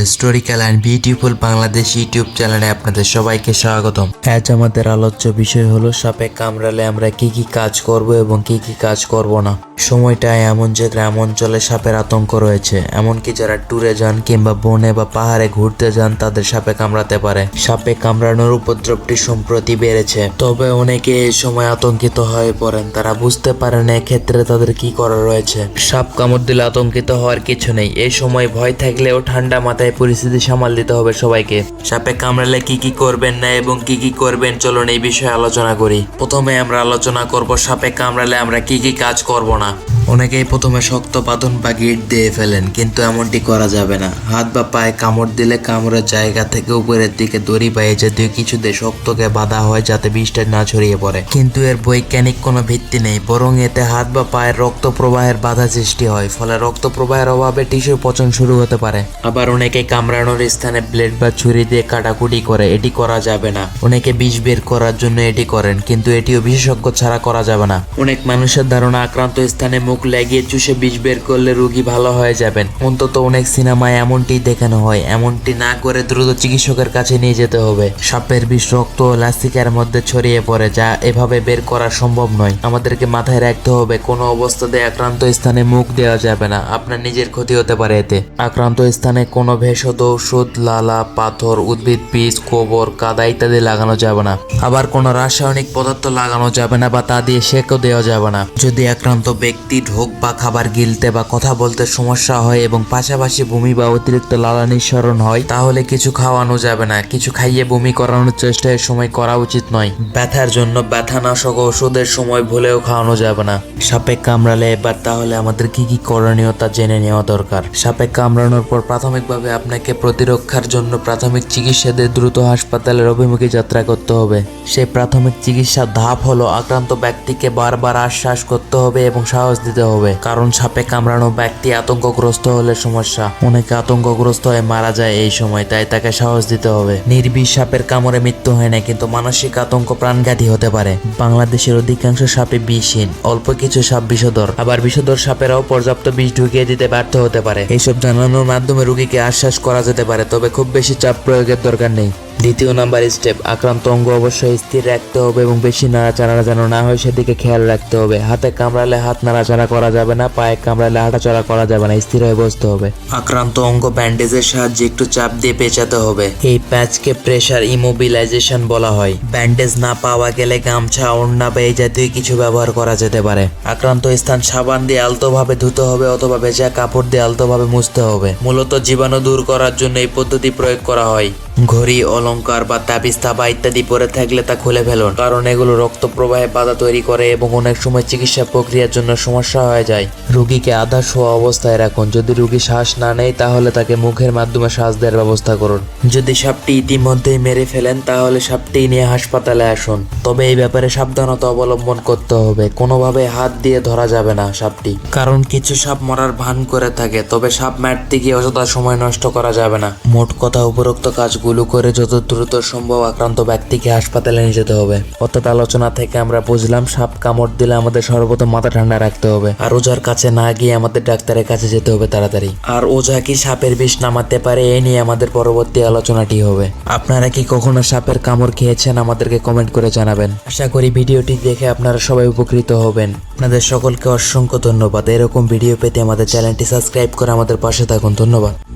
Historical and beautiful Bangladesh YouTube চ্যানেলে আপনাদের সবাইকে স্বাগতম। আজ আমাদের আলোচ্য বিষয় হলো সাপে কামড়ালে আমরা কি কি কাজ করব এবং কি কি কাজ করব না। সময়টা এমন যে গ্রাম অঞ্চলে সাপের আতঙ্ক রয়েছে, এমনকি যারা ট্যুরে যান কিংবা বনে বা পাহাড়ে ঘুরতে যান, তাদের সাপে কামড়াতে পারে। সাপে কামড়ানোর উপদ্রবটি সম্প্রতি বেড়েছে, তবে অনেকে এই সময় আতঙ্কিত হয়ে পড়েন, তারা বুঝতে পারেন এক্ষেত্রে তাদের কি করা রয়েছে। সাপ কামড় দিলে আতঙ্কিত হওয়ার কিছু নেই, এই সময় ভয় থাকলেও ঠান্ডা মাথায় পরিস্থিতি সামাল দিতে হবে সবাইকে। সাপে কামড়ালে কি কি করবেন না এবং কি কি করবেন, চলুন এই বিষয়ে আলোচনা করি। প্রথমে আমরা আলোচনা করব সাপে কামড়ালে আমরা কি কি কাজ করব না। অনেকেই প্রথমে শক্ত বাঁধন বা গিট দিয়ে ফেলেন, কিন্তু এমনটি করা যাবে না। হাত বা পায়ে কামড় দিলে কামড়ের জায়গা থেকে উপরের দিকে দড়ি বা জাতীয় কিছু দিয়ে শক্তকে বাঁধা হয় যাতে বিষটা না ছড়িয়ে পড়ে। কিন্তু এর বৈজ্ঞানিক কোনো ভিত্তি নেই, বরং এতে হাত বা পায়ের রক্ত প্রবাহের বাধা সৃষ্টি হয়, ফলে রক্ত প্রবাহের অভাবে টিস্যুর পচন শুরু হতে পারে। আবার অনেকে কামড়ানোর স্থানে ব্লেড বা ছুরি দিয়ে কাটাকুটি করে, এটি করা যাবে না। অনেকে বিষ বের করার জন্য এটি করেন, কিন্তু এটিও বিশেষজ্ঞ ছাড়া করা যাবে না। অনেক মানুষের ধারণা, আক্রান্ত স্থানে মুখ লাগিয়ে চুষে বিষ বের করলে রোগী ভালো হয়ে যাবেন। অন্তত অনেক সিনেমায় এমনটি দেখানো হয়। এমনটি না করে দ্রুত চিকিৎসকের কাছে নিয়ে যেতে হবে। সাপের বিষ, রক্ত ও মধ্যে ছড়িয়ে পড়ে, যা এভাবে বের করা সম্ভব নয়। আমাদেরকে মাথায় রাখতে হবে, কোনো অবস্থাতে আক্রান্ত স্থানে মুখ দেওয়া যাবে না। আপনার নিজের ক্ষতি হতে পারে এতে। আক্রান্ত স্থানে কোনো ভেষজ, ঔষধ, লালা, পাথর, উদ্ভিদ, বীজ, গোবর, কাদা ইত্যাদি লাগানো যাবে না। আবার কোনো রাসায়নিক পদার্থ লাগানো যাবে না বা তা দিয়ে সেকও দেওয়া যাবে না। যদি আক্রান্ত ব্যক্তি ঢোক বা খাবার গিলতে বা কথা বলতে সমস্যা হয় এবং পাশাপাশি বমি বা অতিরিক্ত লালা নিঃসরণ হয়, তাহলে কিছু খাওয়ানো যাবে না। কিছু খাইয়ে বমি করানোর চেষ্টা এর সময় করা উচিত নয়। ব্যথার জন্য ব্যথানাশক ওষুধের সময় ভুলেও খাওয়ানো যাবে না। সাপে কামড়ালে এবার তাহলে আমাদের কি কি করণীয় তা জেনে নেওয়া দরকার। সাপে কামড়ানোর পর প্রাথমিকভাবে আপনাকে প্রতিরক্ষার জন্য প্রাথমিক চিকিৎসা দিয়ে দ্রুত হাসপাতালের অভিমুখে যাত্রা করতে হবে। সেই প্রাথমিক চিকিৎসার ধাপ হলো আক্রান্ত ব্যক্তিকে বারবার আশ্বাস করতে হবে এবং সাহস দিতে হবে। কারণ সাপে কামড়ানো ব্যক্তি আতঙ্কগ্রস্ত হলে সমস্যা। অনেকে আতঙ্কগ্রস্ত হয়ে মারা যায় এই সময়, তাই তাকে সাহস দিতে হবে। নির্বিষ সাপের কামড়ে মৃত্যু হয় না, কিন্তু মানসিক আতঙ্ক প্রাণঘাতী হতে পারে। বাংলাদেশের অধিকাংশ সাপে বিষহীন, অল্প কিছু সাপ বিষধর। আবার বিষধর সাপেরাও পর্যাপ্ত বিষ ঢুকিয়ে দিতে ব্যর্থ হতে পারে। এইসব জানানোর মাধ্যমে রোগীকে আশ্বাস করা যেতে পারে, তবে খুব বেশি চাপ প্রয়োগের দরকার নেই। দ্বিতীয় নাম্বার স্টেপ, আক্রান্ত অঙ্গ অবশ্যই স্থির রাখতে হবে এবং বেশি নাড়াচাড়া যেন না হয় সেদিকে খেয়াল রাখতে হবে। হাতে কামড়ালে হাত নাড়াচাড়া করা যাবে না, পায়ে কামড়ালে হাঁটাচড়া করা যাবে না, স্থির হয়ে বসতে হবে। আক্রান্ত অঙ্গ ব্যান্ডেজের সাহায্যে একটু চাপ দিয়ে পেঁচাতে হবে। এই প্যাচকে প্রেশার ইমোবিলাইজেশন বলা হয়। ব্যান্ডেজ না পাওয়া গেলে গামছা, ওড়না বা এই জাতীয় কিছু ব্যবহার করা যেতে পারে। আক্রান্ত স্থান সাবান দিয়ে আলতোভাবে ধুতে হবে অথবা ভেজা কাপড় দিয়ে আলতোভাবে মুছতে হবে। মূলত জীবাণু দূর করার জন্য এই পদ্ধতি প্রয়োগ করা হয়। ঘড়ি, অলংকার বা তাবিজ তাবা ইত্যাদি পরে থাকলে তা খুলে ফেলুন। কারণ এগুলো রক্ত প্রবাহে বাধা তৈরি করে এবং অনেক সময় চিকিৎসা প্রক্রিয়ার জন্য সমস্যা হয়ে যায়। রোগীকে আধা শোয়া অবস্থায় রাখুন। যদি রোগী শ্বাস না নেয়, তাহলে তাকে মুখের মাধ্যমে শ্বাস দেওয়ার ব্যবস্থা করুন। যদি সাপটি ইতিমধ্যেই মেরে ফেলেন, তাহলে সাপটি নিয়ে হাসপাতালে আসুন। তবে এই ব্যাপারে সাবধানতা অবলম্বন করতে হবে। কোনোভাবে হাত দিয়ে ধরা যাবে না সাপটি। কারণ কিছু সাপ মরার ভান করে থাকে, তবে সাপ মারতে গিয়ে অযথা সময় নষ্ট করা যাবে না। মোট কথা, উপরোক্ত কাজগুলো করে যত দ্রুত সম্ভব আক্রান্ত ব্যক্তিকে হাসপাতালে নিয়ে যেতে হবে। অর্থাৎ আলোচনা থেকে আমরা বুঝলাম, সাপ কামড় দিলে আমাদের সর্বপ্রথম মাথা ঠান্ডা রাখতে হবে। আর ওজার কাছে না গিয়ে আমাদের ডাক্তারের কাছে যেতে হবে তাড়াতাড়ি। আর ওঝা কি সাপের বিষ নামাতে পারে, এ নিয়ে আমাদের পরবর্তী আলোচনাটি হবে। আপনারা কি কখনো সাপের কামড় খেয়েছেন? আমাদেরকে কমেন্ট করে জানাবেন। আশা করি ভিডিওটি দেখে আপনারা সবাই উপকৃত হবেন। আপনাদের সকলকে অসংখ্য ধন্যবাদ। এরকম ভিডিও পেতে আমাদের চ্যানেলটি সাবস্ক্রাইব করে আমাদের পাশে থাকুন। ধন্যবাদ।